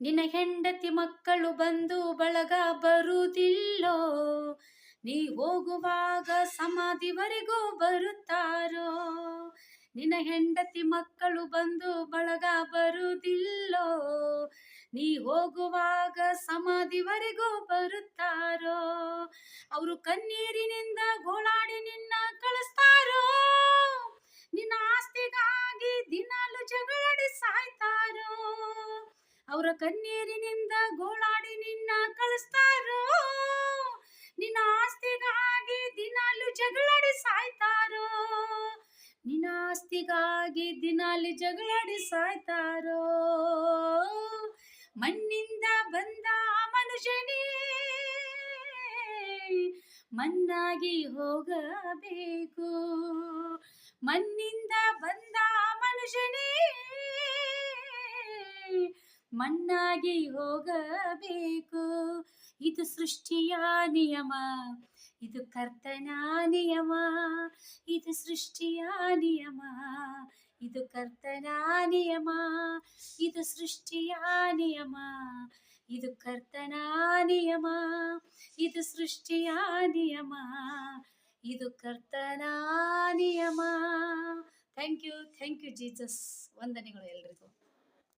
ನಿನ್ನ ಹೆಂಡತಿ ಮಕ್ಕಳು ಬಂದು ಬಳಗ ಬರುವುದಿಲ್ಲೋ? ನೀ ಹೋಗುವಾಗ ಸಮಾಧಿವರೆಗೂ ಬರುತ್ತಾರೋ? ನಿನ್ನ ಹೆಂಡತಿ ಮಕ್ಕಳು ಬಂದು ಬಳಗ ಬರುವುದಿಲ್ಲೋ? ನೀ ಹೋಗುವಾಗ ಸಮಾಧಿವರೆಗೂ ಬರುತ್ತಾರೋ? ಅವರು ಕಣ್ಣೀರಿನಿಂದ ಗೋಳಾಡಿ ನಿನ್ನ ಕಳಿಸ್ತಾರೋ? ನಿನ್ನ ಆಸ್ತಿಗಾಗಿ ದಿನಾಲು ಜಗಳಾಡಿ ಸಾಯ್ತಾರೋ? ಅವರ ಕಣ್ಣೀರಿನಿಂದ ಗೋಳಾಡಿ ನಿನ್ನ ಕಳಿಸ್ತಾರೋ? ನಿನ್ನ ಆಸ್ತಿಗಾಗಿ ದಿನಾಲು ಜಗಳಾಡಿ ಸಾಯ್ತಾರೋ? ನಿನ್ನ ಆಸ್ತಿಗಾಗಿ ದಿನಾಲಿ ಜಗಳಾಡಿ ಸಾಯ್ತಾರೋ? ಮಣ್ಣಿಂದ ಬಂದ ಮನುಷ್ಯನೇ, ಮಣ್ಣಾಗಿ ಹೋಗಬೇಕು. ಮಣ್ಣಿಂದ ಬಂದ ಮನುಷ್ಯನೇ ಮಣ್ಣಾಗಿ ಹೋಗಬೇಕು. ಇದು ಸೃಷ್ಟಿಯ ನಿಯಮ, ಇದು ಕರ್ತನ ನಿಯಮ, ಇದು ಸೃಷ್ಟಿಯ ನಿಯಮ, ಇದು ಕರ್ತನ ನಿಯಮ, ಇದು ಸೃಷ್ಟಿಯ ನಿಯಮ, ಇದು ಕರ್ತನ ನಿಯಮ, ಇದು ಸೃಷ್ಟಿಯ ನಿಯಮ, ಇದು ಕರ್ತನ ನಿಯಮ. Thank you thank you Jesus ವಂದನೆಗಳು ಎಲ್ರಿಗೂ.